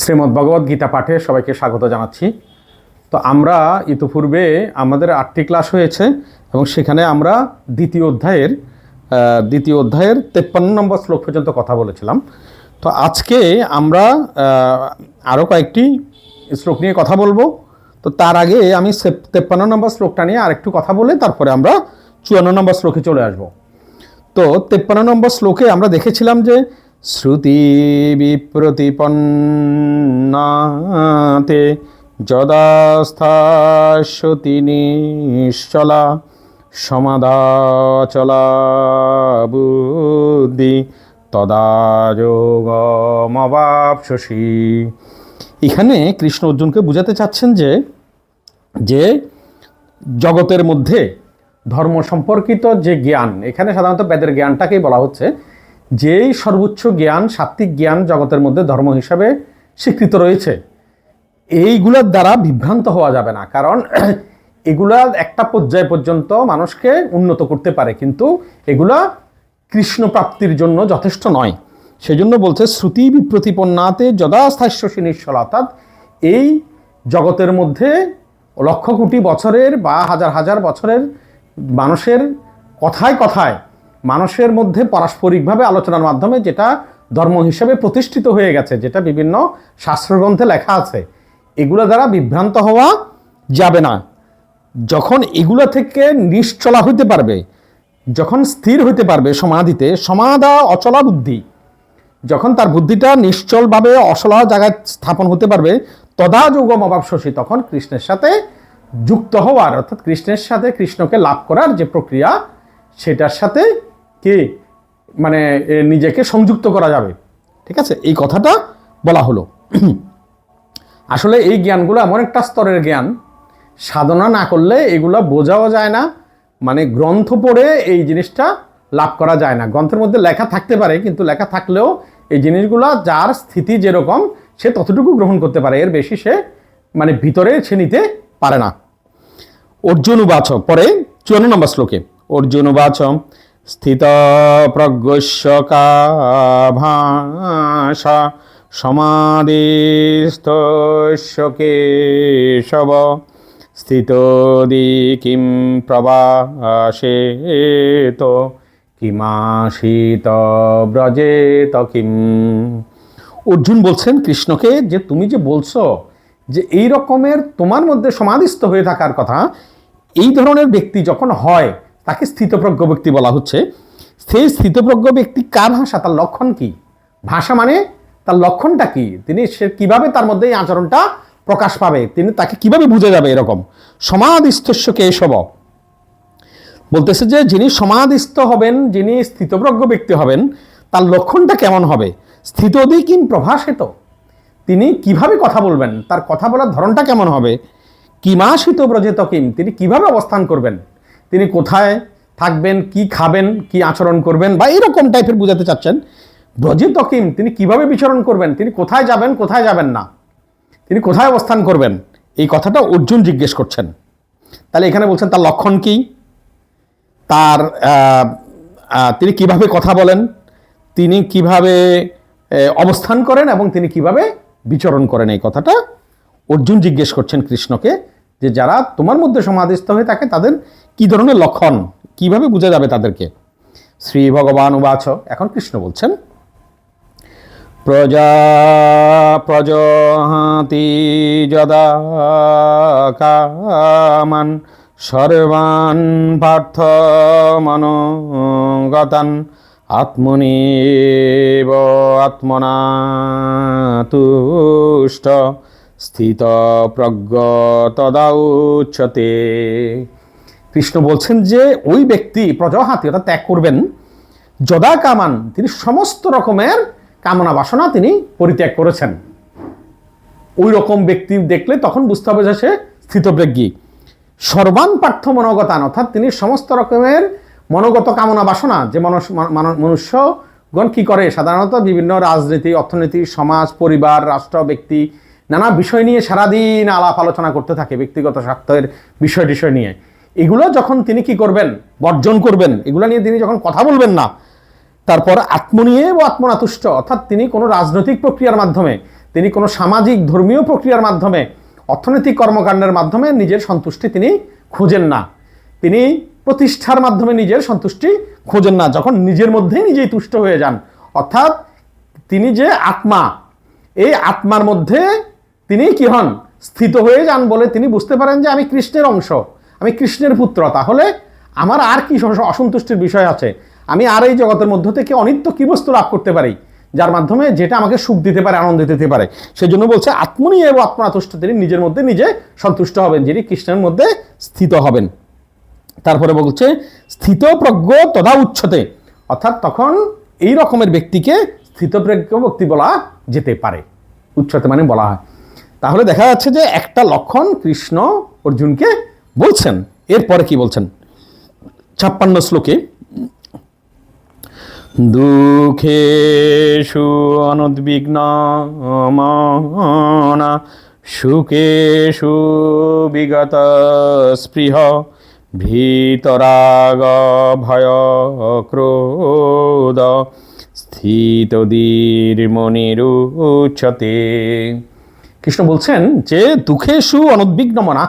শ্রীমদ্ ভগবদ্ গীতা পাঠে সবাইকে স্বাগত জানাচ্ছি। তো আমরা ইতিপূর্বে আমাদের আটটি ক্লাস হয়েছে এবং সেখানে আমরা দ্বিতীয় অধ্যায়ের দ্বিতীয় অধ্যায়ের তেপ্পান্ন নম্বর শ্লোক পর্যন্ত কথা বলেছিলাম। তো আজকে আমরা আরও কয়েকটি শ্লোক নিয়ে কথা বলব। তো তার আগে আমি তেপ্পান্ন নম্বর শ্লোকটা নিয়ে আরেকটু কথা বলে তারপরে আমরা চুয়ান্ন নম্বর শ্লোকে চলে আসব। তো তেপ্পান্ন নম্বর শ্লোকে আমরা দেখেছিলাম যে শ্রুতি বিপ্রতিপন্নাতে যদাস্থাসতি নিশ্চলা, সমাদাচলা বুদ্ধি, তদা যোগমবাপসি এখানে কৃষ্ণ অর্জুনকে বুঝাতে চাচ্ছেন যে যে জগতের মধ্যে ধর্ম সম্পর্কিত যে জ্ঞান, এখানে সাধারণত বেদের জ্ঞানটাকেই বলা হচ্ছে যেই সর্বোচ্চ জ্ঞান, সাত্ত্বিক জ্ঞান জগতের মধ্যে ধর্ম হিসাবে স্বীকৃত রয়েছে, এইগুলোর দ্বারা বিভ্রান্ত হওয়া যাবে না। কারণ এগুলা একটা পর্যায় পর্যন্ত মানুষকে উন্নত করতে পারে, কিন্তু এগুলা কৃষ্ণ প্রাপ্তির জন্য যথেষ্ট নয়। সেজন্য বলছে, শ্রুতি বিপ্রতিপন্নাতে যদাস্থাস্য নিশ্চল অর্থাৎ এই জগতের মধ্যে লক্ষ কোটি বছরের বা হাজার হাজার বছরের মানুষের কথায় কথায় মানুষের মধ্যে পারস্পরিকভাবে আলোচনার মাধ্যমে যেটা ধর্ম হিসেবে প্রতিষ্ঠিত হয়ে গেছে, যেটা বিভিন্ন শাস্ত্রগ্রন্থে লেখা আছে, এগুলো দ্বারা বিভ্রান্ত হওয়া যাবে না। যখন এগুলো থেকে নিশ্চলা হইতে পারবে, যখন স্থির হইতে পারবে সমাধিতে, সমাধা অচলা বুদ্ধি, যখন তার বুদ্ধিটা নিশ্চলভাবে অসলা জায়গায় স্থাপন হতে পারবে তদা যোগম অভাবশী তখন কৃষ্ণের সাথে যুক্ত হওয়ার, অর্থাৎ কৃষ্ণের সাথে কৃষ্ণকে লাভ করার যে প্রক্রিয়া, সেটার সাথে কি? মানে নিজেকে সংযুক্ত করা যাবে। ঠিক আছে? এই কথাটা বলা হলো। আসলে এই জ্ঞানগুলো এমন একটা স্তরের জ্ঞান। সাধনা না করলে এগুলো বোঝাও যায় না। মানে গ্রন্থ পড়ে এই জিনিসটা লাভ করা যায় না। গ্রন্থের মধ্যে লেখা থাকতে পারে, কিন্তু লেখা থাকলেও এই জিনিসগুলো যার স্থিতি যেরকম, সে ততটুকু গ্রহণ করতে পারে। এর বেশি সে মানে ভিতরে সে নিতে পারে না। অর্জুন উবাচ পরে চুয়ান্ন নম্বর শ্লোকে। অর্জুন উবাচ স্থিত প্রজ্ঞস্য ভাষা সমাধিস্থস্য কেশব স্থিত দি কিম প্রবাসেত কিমাশিত ব্রজেত কিম। অর্জুন বলছেন কৃষ্ণকে যে তুমি যে বলছো যে এই রকমের তোমার মধ্যে সমাধিস্থ হয়ে থাকার কথা, এই ধরনের ব্যক্তি যখন হয় তাকে স্থিতপ্রজ্ঞ ব্যক্তি বলা হচ্ছে। সেই স্থিতপ্রজ্ঞ ব্যক্তি কার ভাষা? তার লক্ষণ কি? ভাষা মানে তার লক্ষণটা কি? তিনি সে কীভাবে তার মধ্যে এই আচরণটা প্রকাশ পাবে? তিনি তাকে কীভাবে বুঝে যাবে এরকম? সমাধিস্থস্য কেশব বলতেছে যে, যিনি সমাধিস্থ হবেন, যিনি স্থিতপ্রজ্ঞ ব্যক্তি হবেন, তার লক্ষণটা কেমন হবে? স্থিতদি কিম প্রভাসিত তিনি কীভাবে কথা বলবেন? তার কথা বলার ধরনটা কেমন হবে? কিমাশিত ব্রজেত কিম তিনি কীভাবে অবস্থান করবেন? তিনি কোথায় থাকবেন, কি খাবেন, কি আচরণ করবেন, বা এরকম টাইপের বুঝাতে চাচ্ছেন। ব্রজিত কিম তিনি কীভাবে বিচরণ করবেন? তিনি কোথায় যাবেন কোথায় যাবেন না? তিনি কোথায় অবস্থান করবেন? এই কথাটা অর্জুন জিজ্ঞেস করছেন। তাহলে এখানে বলছেন, তার লক্ষণ কি? তার তিনি কীভাবে কথা বলেন? তিনি কীভাবে অবস্থান করেন এবং তিনি কীভাবে বিচরণ করেন? এই কথাটা অর্জুন জিজ্ঞেস করছেন কৃষ্ণকে, যে যারা তোমার মধ্যে সমাধিস্থ হয়ে থাকে, তাদের কি ধরনের লক্ষণ, কীভাবে বোঝা যাবে তাদেরকে? শ্রী ভগবান উবাচ, এখন কৃষ্ণ বলছেন, প্রজা প্রজহাতি যদা কামান সর্বান পার্থ মনোগতান আত্মনিব আত্মনা তুষ্ট স্থিত প্রজ্ঞ তদা উচ্চতে। কৃষ্ণ বলছেন যে ওই ব্যক্তি প্রজহাতি অর্থাৎ ত্যাগ করবেন যদা কামান তিনি সমস্ত রকমের কামনা বাসনা তিনি পরিত্যাগ করেছেন। ওই রকম ব্যক্তি দেখলে তখন বুঝতে হবে যে সে স্থিতপ্রজ্ঞী সর্বান পার্থ মনোগতান, অর্থাৎ তিনি সমস্ত রকমের মনোগত কামনা বাসনা, যে মানুষ মনুষ্যগণ কি করে? সাধারণত বিভিন্ন রাজনীতি, অর্থনীতি, সমাজ, পরিবার, রাষ্ট্র, ব্যক্তি, নানা বিষয় নিয়ে সারাদিন আলাপ আলোচনা করতে থাকে ব্যক্তিগত স্বার্থের বিষয় টিষয় নিয়ে। এগুলো যখন তিনি কি করবেন? বর্জন করবেন। এগুলো নিয়ে তিনি যখন কথা বলবেন না, তারপর আত্ম নিয়ে ও আত্মনাতুষ্ট, অর্থাৎ তিনি কোনো রাজনৈতিক প্রক্রিয়ার মাধ্যমে, তিনি কোনো সামাজিক ধর্মীয় প্রক্রিয়ার মাধ্যমে, অর্থনৈতিক কর্মকাণ্ডের মাধ্যমে নিজের সন্তুষ্টি তিনি খুঁজেন না। তিনি প্রতিষ্ঠার মাধ্যমে নিজের সন্তুষ্টি খোঁজেন না, যখন নিজের মধ্যেই নিজেই তুষ্ট হয়ে যান। অর্থাৎ তিনি যে আত্মা, এই আত্মার মধ্যে তিনি কি হন? স্থিত হয়ে যান বলে তিনি বুঝতে পারেন যে আমি কৃষ্ণের অংশ। আমি কৃষ্ণের পুত্র, তাহলে আমার আর কি অসন্তুষ্টির বিষয় আছে? আমি আর এই জগতের মধ্য থেকে অনিত্য কী বস্তু লাভ করতে পারি? যার মাধ্যমে যেটা আমাকে সুখ দিতে পারে, আনন্দ দিতে পারে। সেই জন্য বলছে, আত্মনি এবং আত্মনাতুষ্ট তিনি নিজের মধ্যে নিজে সন্তুষ্ট হবেন, যিনি কৃষ্ণের মধ্যে স্থিত হবেন। তারপরে বলছে, স্থিত প্রজ্ঞ তথা উচ্ছতে অর্থাৎ তখন এই রকমের ব্যক্তিকে স্থিতপ্রজ্ঞ ব্যক্তি বলা যেতে পারে। উচ্ছতে মানে বলা হয়। তাহলে দেখা যাচ্ছে যে একটা লক্ষণ কৃষ্ণ অর্জুনকে বলছেন। এরপরে কি বলছেন? ছাপ্পান্ন শ্লোকে দুঃখেষু অনুদ্বিগ্ন মনা সুখেষু বিগত স্পৃহ, ভীতরাগ ভয় ক্রোধ স্থিতদীর্মনিরুচ্ছতে কৃষ্ণ বলছেন যে দুঃখেষু অনুদ্বিগ্ন মনা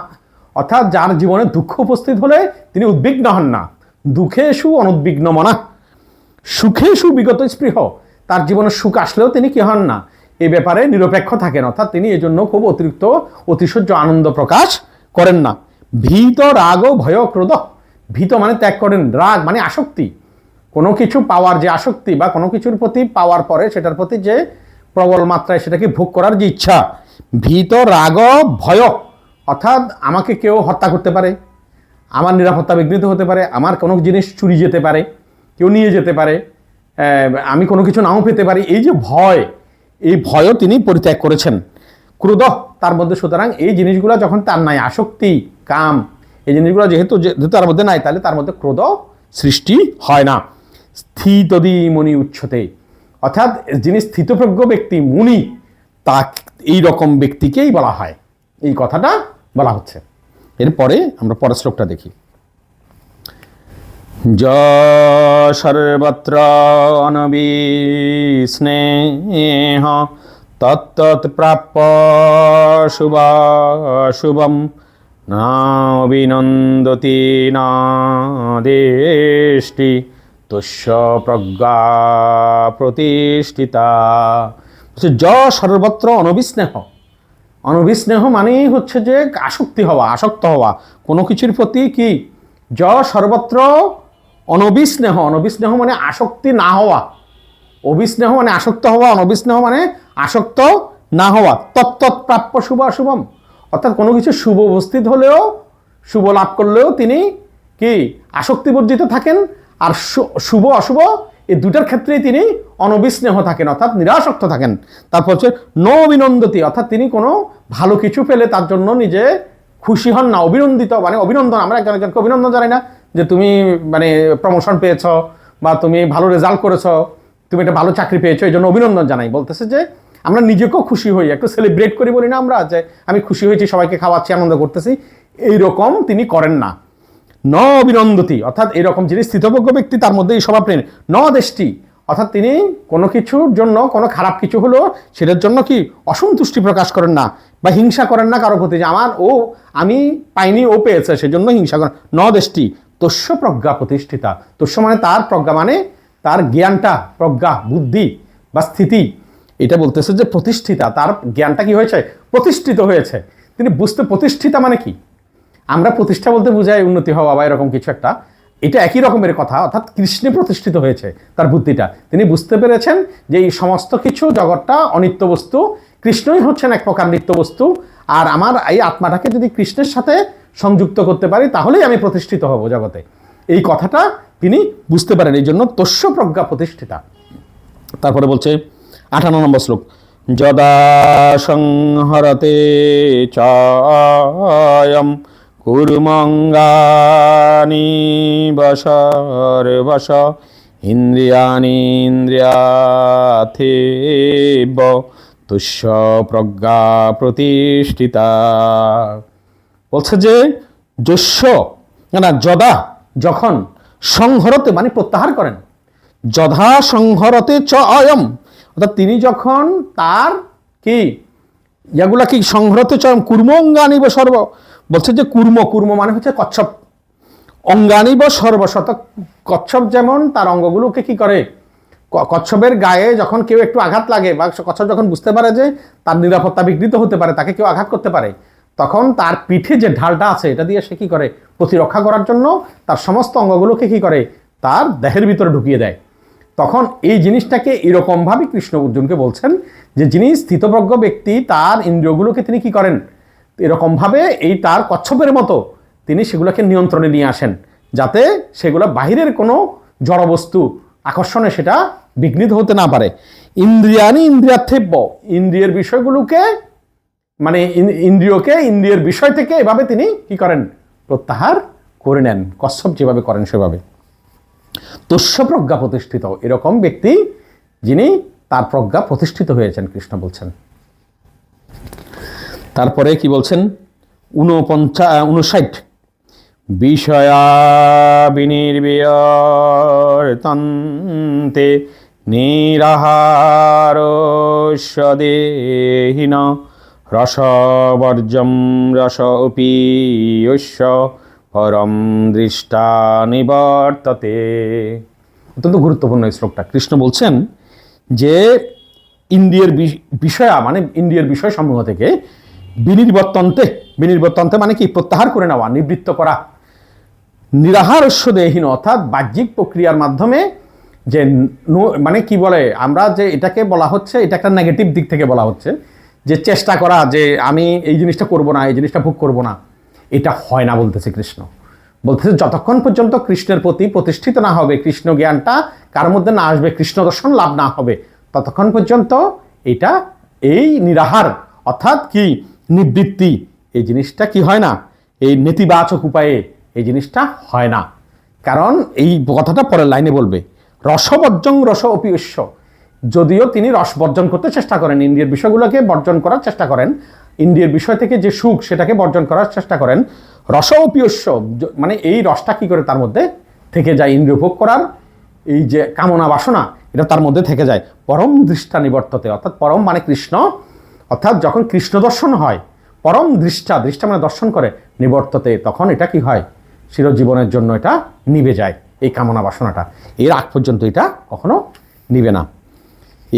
অর্থাৎ যার জীবনে দুঃখ উপস্থিত হলে তিনি উদ্বিগ্ন হন না। দুঃখেষু অনুদ্বিগ্ন মনা। সুখে সুবিগত স্পৃহ। তার জীবনে সুখ আসলেও তিনি কি হন না? এ ব্যাপারে নিরপেক্ষ থাকেন, অর্থাৎ তিনি এই জন্য খুব অতিরিক্ত, অতিশয্য আনন্দ প্রকাশ করেন না। ভীত, রাগ ও ভয় ক্রোধ। ভীত মানে ত্যাগ করেন, রাগ মানে আসক্তি। কোনো কিছু পাওয়ার যে আসক্তি বা কোনো কিছুর প্রতি পাওয়ার পরে সেটার প্রতি যে প্রবল মাত্রায় সেটাকে ভোগ করার যে ইচ্ছা, ভীত, রাগ ভয় অর্থাৎ আমাকে কেউ হত্যা করতে পারে, আমার নিরাপত্তা বিঘ্নিত হতে পারে, আমার কোনো জিনিস চুরি যেতে পারে, কেউ নিয়ে যেতে পারে আমি কোনো কিছু নাও পেতে পারি, এই যে ভয়, এই ভয়ও তিনি পরিত্যাগ করেছেন। ক্রোধ তার মধ্যে, সুতরাং এই জিনিসগুলো যখন তার নাই, আসক্তি, কাম, এই জিনিসগুলো যেহেতু যেহেতু তার মধ্যে নাই, তাহলে তার মধ্যে ক্রোধ সৃষ্টি হয় না। স্থিতদি মনি উচ্ছতে। অর্থাৎ যিনি স্থিতপ্রজ্ঞ ব্যক্তি, মুনি তা এই রকম ব্যক্তিকেই বলা হয়। এই কথাটা বলা হচ্ছে। এরপরে আমরা পরের শ্লোকটা দেখি। য সর্বত্র অনবিস্নেহ তত্তৎ প্রাপ্য শুভা শুভম না দেষ্টি তুষ্য প্রজ্ঞা প্রতিষ্ঠিতা। য সর্বত্র অনবিস্নেহ অনভিস্নেহ মানেই হচ্ছে যে আসক্তি হওয়া, আসক্ত হওয়া। কোনো কিছুর প্রতি কি? য সর্বত্র অনবিস্নেহ অনবিস্নেহ মানে আসক্তি না হওয়া। অবিস্নেহ মানে আসক্ত হওয়া। অনবিস্নেহ মানে আসক্ত না হওয়া। তত্তৎ প্রাপ্য শুভ অশুভম। অর্থাৎ কোনো কিছু শুভ উপস্থিত হলেও, শুভ লাভ করলেও তিনি কি? আসক্তি বর্জিত থাকেন। আর শুভ অশুভ এই দুটার ক্ষেত্রেই তিনি অনবিস্নেহ থাকেন, অর্থাৎ নিরাসক্ত থাকেন। তারপর হচ্ছে ন অভিনন্দতি অর্থাৎ তিনি কোনো ভালো কিছু পেলে তার জন্য নিজে খুশি হন না, অভিনন্দিত মানে অভিনন্দন, আমরা একজন একজনকে অভিনন্দন জানাই না যে তুমি মানে প্রমোশন পেয়েছ বা তুমি ভালো রেজাল্ট করেছ, তুমি একটা ভালো চাকরি পেয়েছ, এই জন্য অভিনন্দন জানাই। বলতেছে যে আমরা নিজেকেও খুশি হই, একটু সেলিব্রেট করি বলি না আমরা যে আমি খুশি হয়েছি, সবাইকে খাওয়াচ্ছি, আনন্দ করতেছি। এইরকম তিনি করেন না। ন অভিনন্দতি অর্থাৎ এরকম যিনি স্থিতপজ্ঞ ব্যক্তি, তার মধ্যে এই স্বভাব নেই। ন দেশটি অর্থাৎ তিনি কোনো কিছুর জন্য, কোনো খারাপ কিছু হলো, সেটার জন্য কি অসন্তুষ্টি প্রকাশ করেন না বা হিংসা করেন না কারও প্রতি যে আমার, ও আমি পাইনি, ও পেয়েছে, সেজন্য হিংসা করেন। ন দেশটি তস্য প্রজ্ঞা প্রতিষ্ঠিতা। তস্য মানে তার প্রজ্ঞা মানে তার জ্ঞানটা, প্রজ্ঞা, বুদ্ধি বা স্থিতি। এটা বলতেছে যে প্রতিষ্ঠিতা, তার জ্ঞানটা কি হয়েছে? প্রতিষ্ঠিত হয়েছে। তিনি বুঝতে প্রতিষ্ঠিতা মানে কি? আমরা প্রতিষ্ঠা বলতে বোঝাই উন্নতি হওয়া বা এরকম কিছু একটা। এটা একই রকমের কথা, অর্থাৎ কৃষ্ণে প্রতিষ্ঠিত হয়েছে তার বুদ্ধিটা। তিনি বুঝতে পেরেছেন যে এই সমস্ত কিছু জগৎটা অনিত্য বস্তু, কৃষ্ণই হচ্ছেন এক প্রকার নিত্য বস্তু। আর আমার এই আত্মাটাকে যদি কৃষ্ণের সাথে সংযুক্ত করতে পারি, তাহলেই আমি প্রতিষ্ঠিত হব জগতে। এই কথাটা তিনি বুঝতে পারেন, এই জন্য তস্য প্রজ্ঞা প্রতিষ্ঠিতা। তারপরে বলছে আঠান্ন নম্বর শ্লোক, যদা সংহরতে চায়ম কুর্মঙ্গানি বস ইন্দ্রিয়ানি ইন্দ্রিয়াথেব, তুষ্য প্রজ্ঞা প্রতিষ্ঠিতা। বলছে যে যস্য না, যদা যখন সংহরতে মানে প্রত্যাহার করেন যথা সংহরতে চ অয়ম, অর্থাৎ তিনি যখন তার কি এগুলা কি সংহৃত চরম কুর্ম অঙ্গানিব সর্ব বলছে যে কুর্ম কুর্ম মানে হচ্ছে কচ্ছপ। অঙ্গানিব সর্বশত কচ্ছপ যেমন তার অঙ্গগুলোকে কি করে? কচ্ছপের গায়ে যখন কেউ একটু আঘাত লাগে বা কচ্ছপ যখন বুঝতে পারে যে তার নিরাপত্তা বিঘ্নিত হতে পারে, তাকে কেউ আঘাত করতে পারে, তখন তার পিঠে যে ঢালটা আছে, এটা দিয়ে সে কি করে? প্রতিরক্ষা করার জন্য তার সমস্ত অঙ্গগুলোকে কি করে? তার দেহের ভিতরে ঢুকিয়ে দেয়। তখন এই জিনিসটাকে এরকমভাবে কৃষ্ণ অর্জুনকে বলছেন যে যিনি স্থিতপ্রজ্ঞ ব্যক্তি, তার ইন্দ্রিয়গুলোকে তিনি কি করেন? এরকমভাবে এই তার কচ্ছপের মতো তিনি সেগুলোকে নিয়ন্ত্রণে নিয়ে আসেন, যাতে সেগুলো বাহিরের কোনো জড়বস্তু আকর্ষণে সেটা বিঘ্নিত হতে না পারে। ইন্দ্রিয়ানি ইন্দ্রিয়ার্থেব্য, ইন্দ্রিয়ের বিষয়গুলোকে মানে ইন্দ্রিয়কে, ইন্দ্রিয়ের বিষয় থেকে এভাবে তিনি কি করেন? প্রত্যাহার করে নেন কশ্যপ যেভাবে করেন সেভাবে। তস্য প্রজ্ঞা প্রতিষ্ঠিত, এরকম ব্যক্তি যিনি তার প্রজ্ঞা প্রতিষ্ঠিত হয়েছেন, কৃষ্ণ বলছেন। তারপরে কি বলছেন? ঊনপঞ্চা উনষাট। বিষয়া নিরাহার দেহিন রসবর্জম রস উপীয়স্য পরম দৃষ্টা নিবর্ততে। অত্যন্ত গুরুত্বপূর্ণ এই শ্লোকটা। কৃষ্ণ বলছেন যে ইন্দ্রিয়ের বিষয়া মানে ইন্দ্রিয়ের বিষয় সমূহ থেকে বিনির্বর্তন্তে বিনির্বর্তন্তে মানে কি? প্রত্যাহার করে নেওয়া, নিবৃত্ত করা। নিরাহারস্য দেহীন অর্থাৎ বাহ্যিক প্রক্রিয়ার মাধ্যমে যে মানে কি বলে? আমরা যে এটাকে বলা হচ্ছে, এটা একটা নেগেটিভ দিক থেকে বলা হচ্ছে, যে চেষ্টা করা, যে আমি এই জিনিসটা করব না, এই জিনিসটা ভোগ করব না, এটা হয় না বলতেছে কৃষ্ণ। বলতেছে যতক্ষণ পর্যন্ত কৃষ্ণের প্রতি প্রতিষ্ঠিত না হবে, কৃষ্ণ জ্ঞানটা কার মধ্যে না আসবে, কৃষ্ণ দর্শন লাভ না হবে, ততক্ষণ পর্যন্ত এটা এই নিরাহার, অর্থাৎ কি? নিবৃত্তি। এই জিনিসটা কি হয় না? এই নেতিবাচক উপায়ে এই জিনিসটা হয় না। কারণ এই কথাটা পরের লাইনে বলবে। রসবর্জং রস অপিয়স্য যদিও তিনি রস বর্জন করতে চেষ্টা করেন। ইন্দ্রিয়ের বিষয়গুলোকে বর্জন করার চেষ্টা করেন। ইন্দ্রিয়ের বিষয় থেকে যে সুখ, সেটাকে বর্জন করার চেষ্টা করেন। রস অপিয়স্য মানে এই রসটা কি করে তার মধ্যে থেকে যায়? ইন্দ্রিয় ভোগ করার এই যে কামনা বাসনা, এটা তার মধ্যে থেকে যায়। পরম দৃষ্টা নিবর্ততে অর্থাৎ পরম মানে কৃষ্ণ অর্থাৎ যখন কৃষ্ণ দর্শন হয়, পরম দৃষ্টা দৃষ্টা মানে দর্শন করে, নিবর্ততে তখন এটা কি হয়? চিরজীবনের জন্য এটা নিবে যায়, এই কামনা বাসনাটা। এর আগ পর্যন্ত এটা কখনো নিবে না।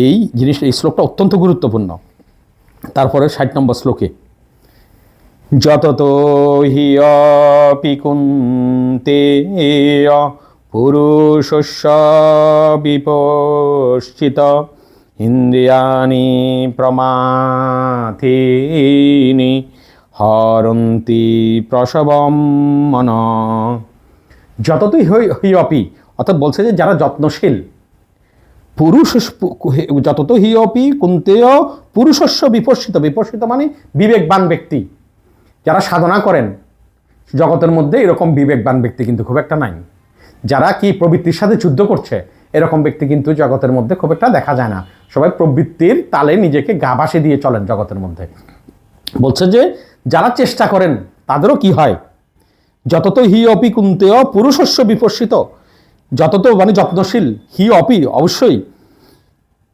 এই জিনিস এই শ্লোকটা অত্যন্ত গুরুত্বপূর্ণ। তারপরে ষাট নম্বর শ্লোকে যতত হি অপি কুন্তে পুরুষস্য বিপশ্চিত ইন্দ্রিয়ানি প্রমাথিনি হরন্তি প্রসবম মন। যততই হই হই অপি, অর্থাৎ বলছে যে যারা যত্নশীল, পুরুষ যতত হি অপি, কুন্তেয় পুরুষস্য বিপর্ষিত। বিপর্ষিত মানে বিবেকবান ব্যক্তি। যারা সাধনা করেন, জগতের মধ্যে এরকম বিবেকবান ব্যক্তি কিন্তু খুব একটা নাই। যারা কি প্রবৃত্তির সাথে যুদ্ধ করছে এরকম ব্যক্তি কিন্তু জগতের মধ্যে খুব একটা দেখা যায় না। সবাই প্রবৃত্তির তালে নিজেকে গা ভাসে দিয়ে চলেন জগতের মধ্যে। বলছে যে, যারা চেষ্টা করেন, তাদেরও কি হয়? যতত হি অপি কুন্তেয় পুরুষস্য বিপর্ষিত যতত মানে যত্নশীল, হি অপি অবশ্যই।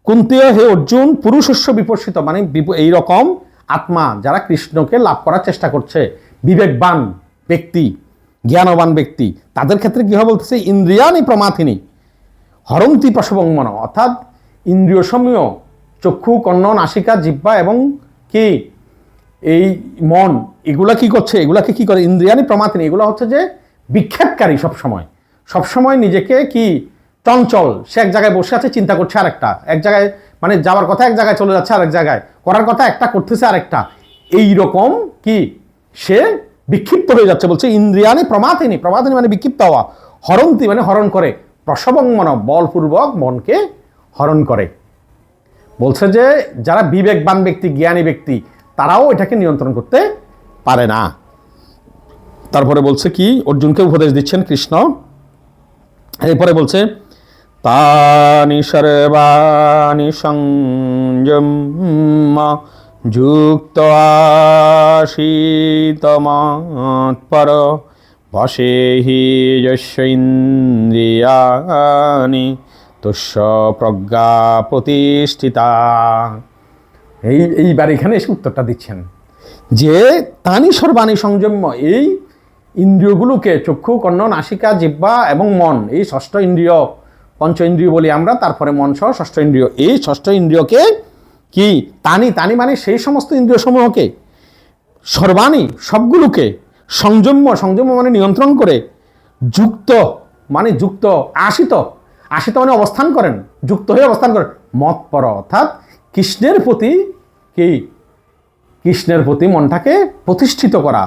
কুন্তেয় হে অর্জুন পুরুষস্য বিপর্ষিত মানে এই রকম আত্মা যারা কৃষ্ণকে লাভ করার চেষ্টা করছে, বিবেকবান ব্যক্তি, জ্ঞানবান ব্যক্তি, তাদের ক্ষেত্রে কি হয় বলতেছে? ইন্দ্রিয়ানি প্রমাথিনী। হরন্তি প্রসবঙ্গমন অর্থাৎ ইন্দ্রিয় সমূহ, চক্ষু, কর্ণ, নাসিকা জিব্বা এবং কি? এই মন, এগুলা কি করছে? এগুলাকে কি করে? ইন্দ্রিয়ানি প্রমাতিনি এগুলো হচ্ছে যে বিক্ষেপকারী সবসময়। সবসময় নিজেকে কি? চঞ্চল। সে এক জায়গায় বসে আছে, চিন্তা করছে আরেকটা। এক জায়গায় মানে যাওয়ার কথা এক জায়গায় চলে যাচ্ছে আরেক জায়গায়। করার কথা একটা, করতেছে আরেকটা। এই রকম কি? সে বিক্ষিপ্ত হয়ে যাচ্ছে, বলছে ইন্দ্রিয়ানি প্রমাতিনি প্রমাতিনি মানে বিক্ষিপ্ত হওয়া। হরন্তি মানে হরণ করে। প্রসবং মন বলপূর্বক মনকে হরণ করে। বলছে যে, যারা বিবেকবান ব্যক্তি, জ্ঞানী ব্যক্তি, তারাও এটাকে নিয়ন্ত্রণ করতে পারে না। তারপরে বলছে কি অর্জুনকে উপদেশ দিচ্ছেন কৃষ্ণ। এরপরে বলছে, তানি সর্বাণি সংযম যুক্ত আশীতমাৎপর বসে হি যস্য ইন্দ্রিয়ানি তুষ্য প্রজ্ঞা প্রতিষ্ঠিতা এই, এইবার এখানে এসে উত্তরটা দিচ্ছেন। যে তানি সর্বাণী সংযম্য, এই ইন্দ্রিয়গুলোকে চক্ষু, কর্ণ, নাসিকা, জিহ্বা এবং মন, এই ষষ্ঠ ইন্দ্রিয়, পঞ্চ ইন্দ্রিয় বলি আমরা, তারপরে মন সহ ষষ্ঠ ইন্দ্রিয়। এই ষষ্ঠ ইন্দ্রিয়কে কি? তানি তানি মানে সেই সমস্ত ইন্দ্রিয় সমূহকে সর্বাণী, সবগুলোকে সংযম্য সংযম্য মানে নিয়ন্ত্রণ করে, যুক্ত মানে যুক্ত আশিত আশিত মানে অবস্থান করেন, যুক্ত হয়ে অবস্থান করেন। মত পর, অর্থাৎ কৃষ্ণের প্রতি কি? কৃষ্ণের প্রতি মনটাকে প্রতিষ্ঠিত করা।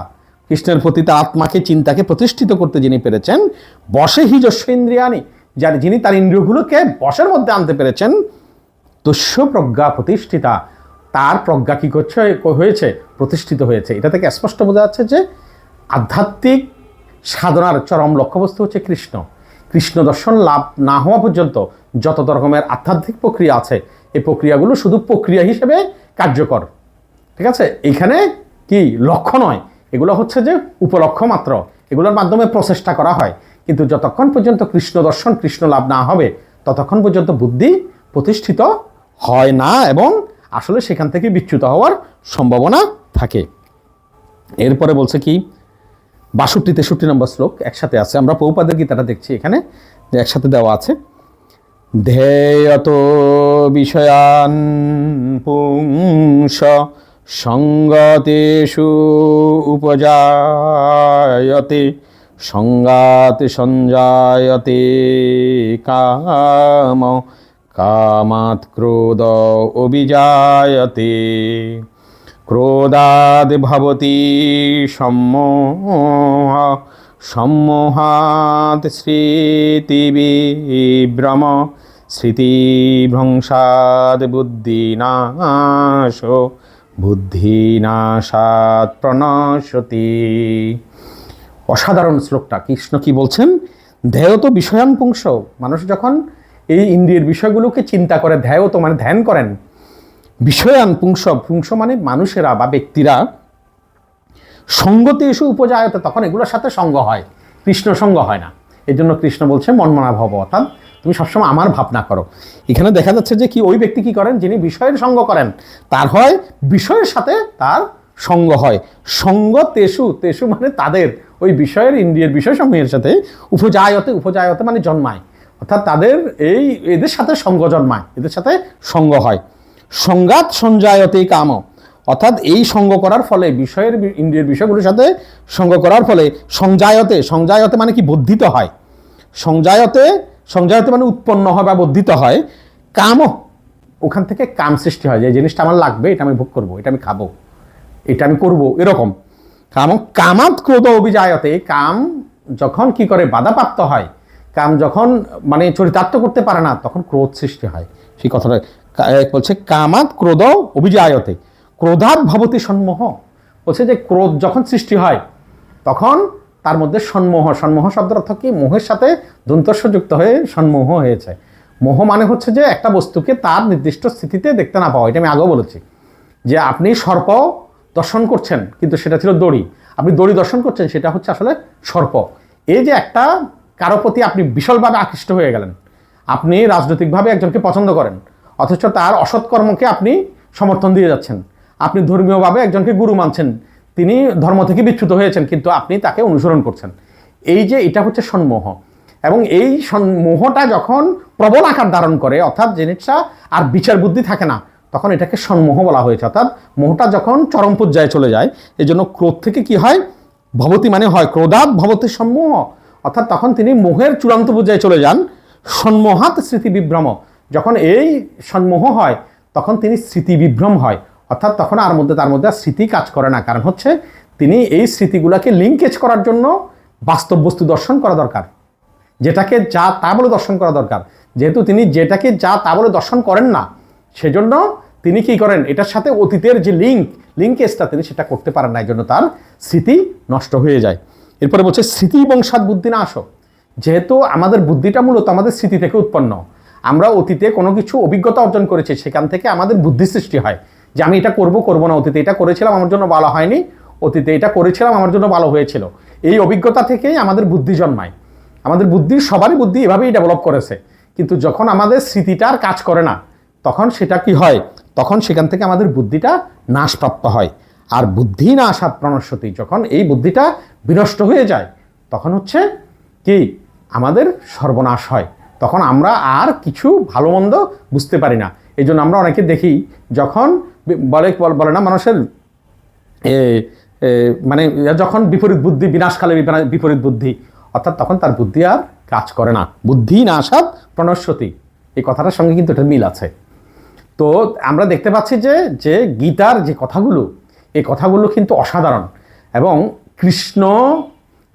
কৃষ্ণের প্রতি তার আত্মাকে, চিন্তাকে প্রতিষ্ঠিত করতে যিনি পেরেছেন, বসে হিজস্ব ইন্দ্রিয়ানি যার যিনি তার ইন্দ্রিয়গুলোকে বসের মধ্যে আনতে পেরেছেন, তুষ্য প্রজ্ঞা প্রতিষ্ঠিতা। তার প্রজ্ঞা কী করছে? হয়েছে, প্রতিষ্ঠিত হয়েছে। এটা থেকে স্পষ্ট বোঝা যাচ্ছে যে আধ্যাত্মিক সাধনার চরম লক্ষ্যবস্তু হচ্ছে কৃষ্ণ। কৃষ্ণ দর্শন লাভ না হওয়া পর্যন্ত যত রকমের আধ্যাত্মিক প্রক্রিয়া আছে, এই প্রক্রিয়াগুলো শুধু প্রক্রিয়া হিসেবে কার্যকর। ঠিক আছে? এইখানে কি? লক্ষ্য নয়। এগুলো হচ্ছে যে উপলক্ষ্য মাত্র। এগুলোর মাধ্যমে প্রচেষ্টা করা হয়। কিন্তু যতক্ষণ পর্যন্ত কৃষ্ণ দর্শন, কৃষ্ণ লাভ না হবে, ততক্ষণ পর্যন্ত বুদ্ধি প্রতিষ্ঠিত হয় না এবং আসলে সেখান থেকে বিচ্যুত হওয়ার সম্ভাবনা থাকে। এরপরে বলছে কি? বাষট্টি, তেষট্টি নম্বর শ্লোক একসাথে আছে। আমরা পৌপাদের গীতাটা দেখছি এখানে, যে একসাথে দেওয়া আছে। ধ্যেয়ত বিষয়ান পুংস সঙ্গতেষু উপজায়তে, সঙ্গাত সঞ্জায়তে কাম কামাত ক্রোধ অভিজায়তে। ক্রোধাদ ভবতি সম্মোহ, সম্মোহাত স্মৃতিবিভ্রম স্মৃতিভ্রংসাদ বুদ্ধিনাশ বুদ্ধিনাশাত প্রণশতি। অসাধারণ শ্লোকটা, কৃষ্ণ কি বলছেন? ধ্যায় তো বিষয়ান পুংস। মানুষ যখন এই ইন্দ্রিয়ের বিষয়গুলোকে চিন্তা করে, ধ্যায় তো মানে ধ্যান করেন বিষয়ান পুংস পুংস মানে মানুষেরা বা ব্যক্তিরা। সঙ্গতে এসে উপজায়তে তখন এগুলোর সাথে সঙ্গ হয়। কৃষ্ণ সঙ্গ হয় না। এই জন্য কৃষ্ণ বলছে মনমনা ভব অর্থাৎ তুমি সবসময় আমার ভাবনা করো। এখানে দেখা যাচ্ছে যে কি ওই ব্যক্তি কি করেন? যিনি বিষয়ের সঙ্গ করেন। তার হয় বিষয়ের সাথে তার সঙ্গ হয়। সঙ্গ তেসু তেসু মানে তাদের। ওই বিষয়ের, ইন্দ্রিয়ের বিষয় সমূহের সাথে উপজায়তে উপজায়তে মানে জন্মায়। অর্থাৎ তাদের এই, এদের সাথে সঙ্গ জন্মায়। এদের সাথে সঙ্গ হয়। সংঘাত সঞ্জায়তে কাম। অর্থাৎ এই সঙ্গ করার ফলে বিষয়ের ইন্দ্রিয়ের বিষয়গুলোর সাথে সঙ্গ করার ফলে সংজায়তে সংজায়তে মানে কি বর্ধিত হয়। সংজায়তে সংজায়তে মানে উৎপন্ন হয় বা বর্ধিত হয়। কামও ওখান থেকে কাম সৃষ্টি হয় যে জিনিসটা আমার লাগবে, এটা আমি ভোগ করব, এটা আমি খাব, এটা আমি করব, এরকম। কাম কামাত ক্রোধ অভিজায়তে কাম যখন কি করে বাধাপ্রাপ্ত হয়, কাম যখন মানে চরিতার্থ করতে পারে না, তখন ক্রোধ সৃষ্টি হয়। সেই কথাটা বলছে, কামাত ক্রোধ অভিজায়তে। ক্রোধাত ভবতি সন্মোহ। বলছে যে, ক্রোধ যখন সৃষ্টি হয়, তখন তার মধ্যে সন্মোহ। সন্মোহ শব্দের অর্থ কি? মোহের সাথে দন্তস্ব যুক্ত হয়ে সন্মোহ হয়েছে। মোহ মানে হচ্ছে যে, একটা বস্তুকে তার নির্দিষ্ট স্থিতিতে দেখতে না পাওয়া। এটা আমি আগেও বলেছি যে, আপনি সর্প দর্শন করছেন, কিন্তু সেটা ছিল দড়ি। আপনি দড়ি দর্শন করছেন, সেটা হচ্ছে আসলে সর্প। এই যে একটা কারও প্রতি আপনি বিশালভাবে আকৃষ্ট হয়ে গেলেন, আপনি রাজনৈতিকভাবে একজনকে পছন্দ করেন অথচ তার অসৎকর্মকে আপনি সমর্থন দিয়ে যাচ্ছেন। আপনি ধর্মীয়ভাবে একজনকে গুরু মানছেন। তিনি ধর্ম থেকে বিচ্যুত হয়েছেন, কিন্তু আপনি তাকে অনুসরণ করছেন। এই যে এটা হচ্ছে সন্মোহ। এবং এই মোহটা যখন প্রবল আকার ধারণ করে, অর্থাৎ জিনিসটা আর বিচার বুদ্ধি থাকে না, তখন এটাকে সন্মোহ বলা হয়েছে। অর্থাৎ মোহটা যখন চরম পর্যায়ে চলে যায় এই জন্য ক্রোধ থেকে কি হয়? ভবতী মানে হয় ক্রোধাত ভবতী সম্মোহ অর্থাৎ তখন তিনি মোহের চূড়ান্ত পর্যায়ে চলে যান। সন্মোহাত স্মৃতি বিভ্রম। যখন এই সন্মোহ হয়, তখন তিনি স্মৃতি বিভ্রম হয়। অর্থাৎ তখন আর মধ্যে, তার মধ্যে স্মৃতি কাজ করে না। কারণ হচ্ছে, তিনি এই স্মৃতিগুলোকে লিঙ্কেজ করার জন্য বাস্তব বস্তু দর্শন করা দরকার। যেটাকে যা তা বলে দর্শন করা দরকার। যেহেতু তিনি যেটাকে যা তা বলে দর্শন করেন না, সেজন্য তিনি কি করেন? এটার সাথে অতীতের যে লিঙ্ক লিঙ্কেজটা তিনি সেটা করতে পারেন না। এই জন্য তার স্মৃতি নষ্ট হয়ে যায়। এরপরে বলছে, স্মৃতি বংশাদ বুদ্ধি না আসো। যেহেতু আমাদের বুদ্ধিটা মূলত আমাদের স্মৃতি থেকে উৎপন্ন। আমরা অতীতে কোনো কিছু অভিজ্ঞতা অর্জন করেছি, সেখান থেকে আমাদের বুদ্ধি সৃষ্টি হয় যে আমি এটা করব করব না। অতীতে এটা করেছিলাম, আমার জন্য ভালো হয়নি। অতীতে এটা করেছিলাম, আমার জন্য ভালো হয়েছিল। এই অভিজ্ঞতা থেকেই আমাদের বুদ্ধি জন্মায়। আমাদের বুদ্ধি, সবারই বুদ্ধি এভাবেই ডেভেলপ করেছে। কিন্তু যখন আমাদের স্মৃতিটা আর কাজ করে না, তখন সেটা কি হয়? তখন সেখান থেকে আমাদের বুদ্ধিটা নাশপ্রাপ্ত হয়। আর বুদ্ধি না আসাদ প্রণস্বতী যখন এই বুদ্ধিটা বিনষ্ট হয়ে যায়, তখন হচ্ছে কি? আমাদের সর্বনাশ হয়। তখন আমরা আর কিছু ভালো মন্দ বুঝতে পারি না। এই জন্য আমরা অনেকে দেখি যখন বলে বলে না, মানুষের মানে যখন বিপরীত বুদ্ধি, বিনাশকালে বিপরীত বুদ্ধি, অর্থাৎ তখন তার বুদ্ধি আর কাজ করে না। বুদ্ধি না আসাদ প্রণস্বতী এই কথাটার সঙ্গে কিন্তু এটা মিল আছে। তো আমরা দেখতে পাচ্ছি যে যে গীতার যে কথাগুলো, এই কথাগুলো কিন্তু অসাধারণ। এবং কৃষ্ণ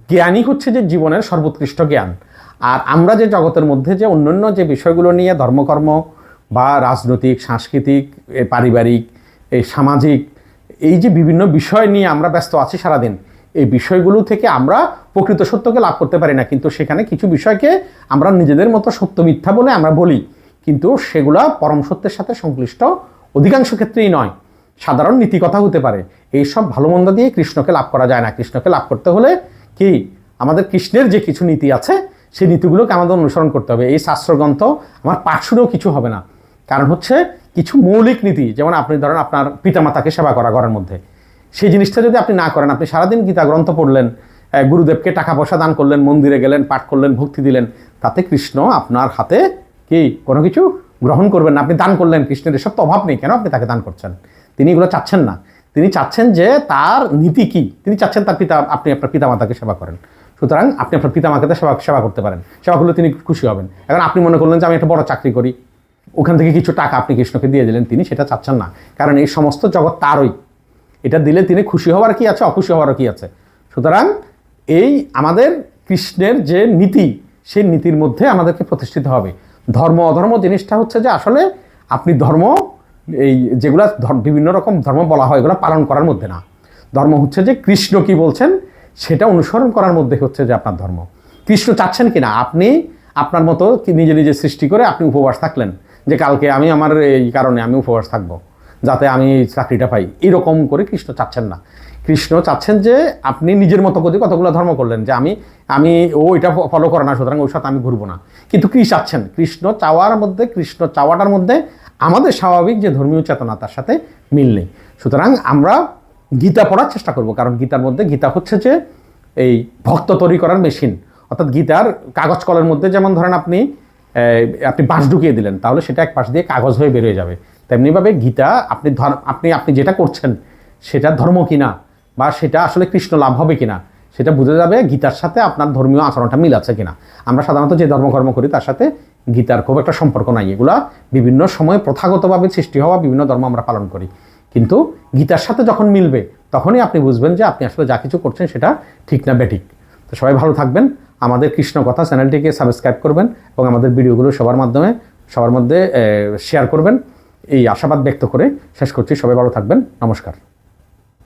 জ্ঞানই হচ্ছে যে জীবনের সর্বোৎকৃষ্ট জ্ঞান। আর আমরা যে জগতের মধ্যে যে অন্যান্য যে বিষয়গুলো নিয়ে ধর্মকর্ম বা রাজনৈতিক, সাংস্কৃতিক পারিবারিক এই সামাজিক, এই যে বিভিন্ন বিষয় নিয়ে আমরা ব্যস্ত আছি সারাদিন, এই বিষয়গুলো থেকে আমরা প্রকৃত সত্যকে লাভ করতে পারি না। কিন্তু সেখানে কিছু বিষয়কে আমরা নিজেদের মতো সত্য মিথ্যা বলে আমরা বলি। কিন্তু সেগুলা পরম সত্যের সাথে সংশ্লিষ্ট অধিকাংশ ক্ষেত্রেই নয়। সাধারণ নীতিকথা হতে পারে। এই সব ভালো মন্দ দিয়ে কৃষ্ণকে লাভ করা যায় না। কৃষ্ণকে লাভ করতে হলে কি? আমাদের কৃষ্ণের যে কিছু নীতি আছে সেই নীতিগুলোকে আমাদের অনুসরণ করতে হবে। এই শাস্ত্রগ্রন্থ আমার পাঠ শুনেও কিছু হবে না। কারণ হচ্ছে কিছু মৌলিক নীতি, যেমন আপনি ধরেন আপনার পিতামাতাকে সেবা করা ঘরের মধ্যে। সেই জিনিসটা যদি আপনি না করেন, আপনি সারাদিন গীতা গ্রন্থ পড়লেন গুরুদেবকে টাকা পয়সা দান করলেন, মন্দিরে গেলেন, পাঠ করলেন, ভক্তি দিলেন, তাতে কৃষ্ণ আপনার হাতে কি? কোনো কিছু গ্রহণ করবেন না। আপনি দান করলেন, কৃষ্ণের এসব তো অভাব নেই, কেন আপনি তাকে দান করছেন? তিনি এগুলো চাচ্ছেন না। তিনি চাচ্ছেন যে তার নীতি কি? তিনি চাচ্ছেন তার পিতা, আপনি আপনার পিতামাতাকে সেবা করেন। সুতরাং আপনি আপনার পিতামাতাকে সেবা সেবা করতে পারেন। সেবা করলে তিনি খুশি হবেন। এখন আপনি মনে করলেন যে আমি একটা বড় চাকরি করি। ওখান থেকে কিছু টাকা আপনি কৃষ্ণকে দিয়ে দিলেন, তিনি সেটা চাচ্ছেন না। কারণ এই সমস্ত জগৎ তারই। এটা দিলে তিনি খুশি হওয়ার কি আছে, অখুশি হওয়ারও কি আছে? সুতরাং এই আমাদের কৃষ্ণের যে নীতি, সেই নীতির মধ্যে আমাদেরকে প্রতিষ্ঠিত হবে। ধর্ম, অধর্ম জিনিসটা হচ্ছে যে আসলে আপনি ধর্ম, এই যেগুলা বিভিন্ন রকম ধর্ম বলা হয়, এগুলো পালন করার মধ্যে না। ধর্ম হচ্ছে যে কৃষ্ণ কি বলছেন? সেটা অনুসরণ করার মধ্যে হচ্ছে যে আপনার ধর্ম। কৃষ্ণ চাচ্ছেন কিনা? আপনি আপনার মতো নিজে নিজে সৃষ্টি করে আপনি উপবাস থাকলেন? যে কালকে আমি আমার এই কারণে আমি উপবাস থাকব, যাতে আমি চাকরিটা পাই। এরকম করে কৃষ্ণ চাচ্ছেন না। কৃষ্ণ চাচ্ছেন যে আপনি নিজের মতো করে কতগুলো ধর্ম করলেন, যে আমি আমি ও এটা ফলো করে না, সুতরাং ওর সাথে আমি ঘুরবো না। কিন্তু কি চাচ্ছেন? কৃষ্ণ চাওয়ার মধ্যে, কৃষ্ণ চাওয়াটার মধ্যে আমাদের স্বাভাবিক যে ধর্মীয় চেতনা, তার সাথে মিল নেই। সুতরাং আমরা গীতা পড়ার চেষ্টা করব, কারণ গীতার মধ্যে গীতা হচ্ছে যে এই ভক্ত তৈরি করার মেশিন। অর্থাৎ গীতার কাগজ কলের মধ্যে যেমন ধরেন আপনি আপনি বাঁশ ঢুকিয়ে দিলেন, তাহলে সেটা এক পাশ দিয়ে কাগজ হয়ে বেরিয়ে যাবে। তেমনিভাবে গীতা আপনি আপনি আপনি যেটা করছেন, সেটা ধর্ম কিনা বা সেটা আসলে কৃষ্ণ লাভ হবে কিনা, সেটা বোঝা যাবে গীতার সাথে আপনার ধর্মীয় আচরণটা মিল আছে কিনা। আমরা সাধারণত যে ধর্মকর্ম করি, তার সাথে গীতার খুব একটা সম্পর্ক নাই। এগুলা বিভিন্ন সময়ে প্রথাগতভাবে সৃষ্টি হওয়া বিভিন্ন ধর্ম আমরা পালন করি। কিন্তু গীতার সাথে যখন মিলবে, তখনই আপনি বুঝবেন যে আপনি আসলে যা কিছু করছেন সেটা ঠিক না বেঠিক। তো সবাই ভালো থাকবেন, আমাদের কৃষ্ণ কথা চ্যানেলটিকে সাবস্ক্রাইব করবেন এবং আমাদের ভিডিওগুলো সবার মাধ্যমে, সবার মধ্যে শেয়ার করবেন। এই আশাবাদ ব্যক্ত করে শেষ করছি। সবাই ভালো থাকবেন। নমস্কার।